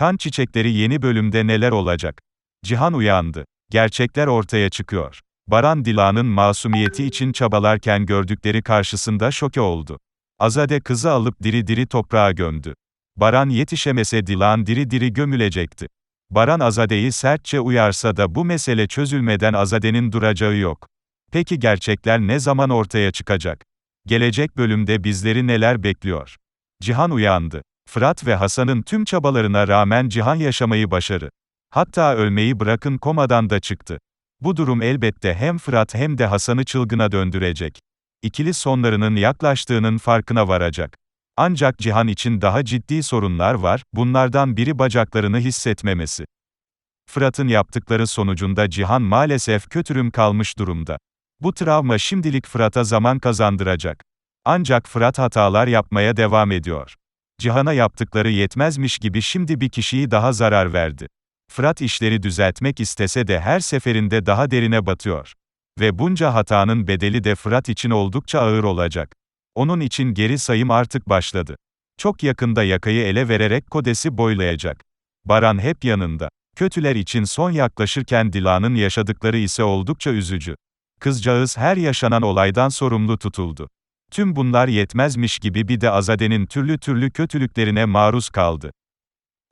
Kan Çiçekleri yeni bölümde neler olacak? Cihan uyandı. Gerçekler ortaya çıkıyor. Baran Dila'nın masumiyeti için çabalarken gördükleri karşısında şoke oldu. Azade kızı alıp diri diri toprağa gömdü. Baran yetişemese Dilan diri diri gömülecekti. Baran Azade'yi sertçe uyarsa da bu mesele çözülmeden Azade'nin duracağı yok. Peki gerçekler ne zaman ortaya çıkacak? Gelecek bölümde bizleri neler bekliyor? Cihan uyandı. Fırat ve Hasan'ın tüm çabalarına rağmen Cihan yaşamayı başarı. Hatta ölmeyi bırakın komadan da çıktı. Bu durum elbette hem Fırat hem de Hasan'ı çılgına döndürecek. İkili sonlarının yaklaştığının farkına varacak. Ancak Cihan için daha ciddi sorunlar var, bunlardan biri bacaklarını hissetmemesi. Fırat'ın yaptıkları sonucunda Cihan maalesef kötürüm kalmış durumda. Bu travma şimdilik Fırat'a zaman kazandıracak. Ancak Fırat hatalar yapmaya devam ediyor. Cihan'a yaptıkları yetmezmiş gibi şimdi bir kişiyi daha zarar verdi. Fırat işleri düzeltmek istese de her seferinde daha derine batıyor. Ve bunca hatanın bedeli de Fırat için oldukça ağır olacak. Onun için geri sayım artık başladı. Çok yakında yakayı ele vererek Kodes'i boylayacak. Baran hep yanında. Kötüler için son yaklaşırken Dila'nın yaşadıkları ise oldukça üzücü. Kızcağız her yaşanan olaydan sorumlu tutuldu. Tüm bunlar yetmezmiş gibi bir de Azade'nin türlü türlü kötülüklerine maruz kaldı.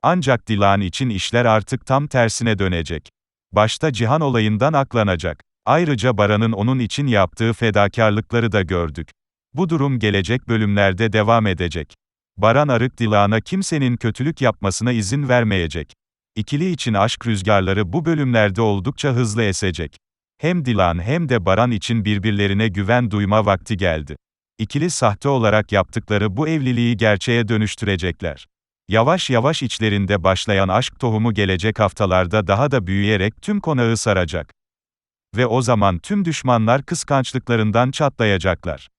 Ancak Dilan için işler artık tam tersine dönecek. Başta Cihan olayından aklanacak. Ayrıca Baran'ın onun için yaptığı fedakarlıkları da gördük. Bu durum gelecek bölümlerde devam edecek. Baran Arık Dilan'a kimsenin kötülük yapmasına izin vermeyecek. İkili için aşk rüzgarları bu bölümlerde oldukça hızlı esecek. Hem Dilan hem de Baran için birbirlerine güven duyma vakti geldi. İkili sahte olarak yaptıkları bu evliliği gerçeğe dönüştürecekler. Yavaş yavaş içlerinde başlayan aşk tohumu gelecek haftalarda daha da büyüyerek tüm konağı saracak. Ve o zaman tüm düşmanlar kıskançlıklarından çatlayacaklar.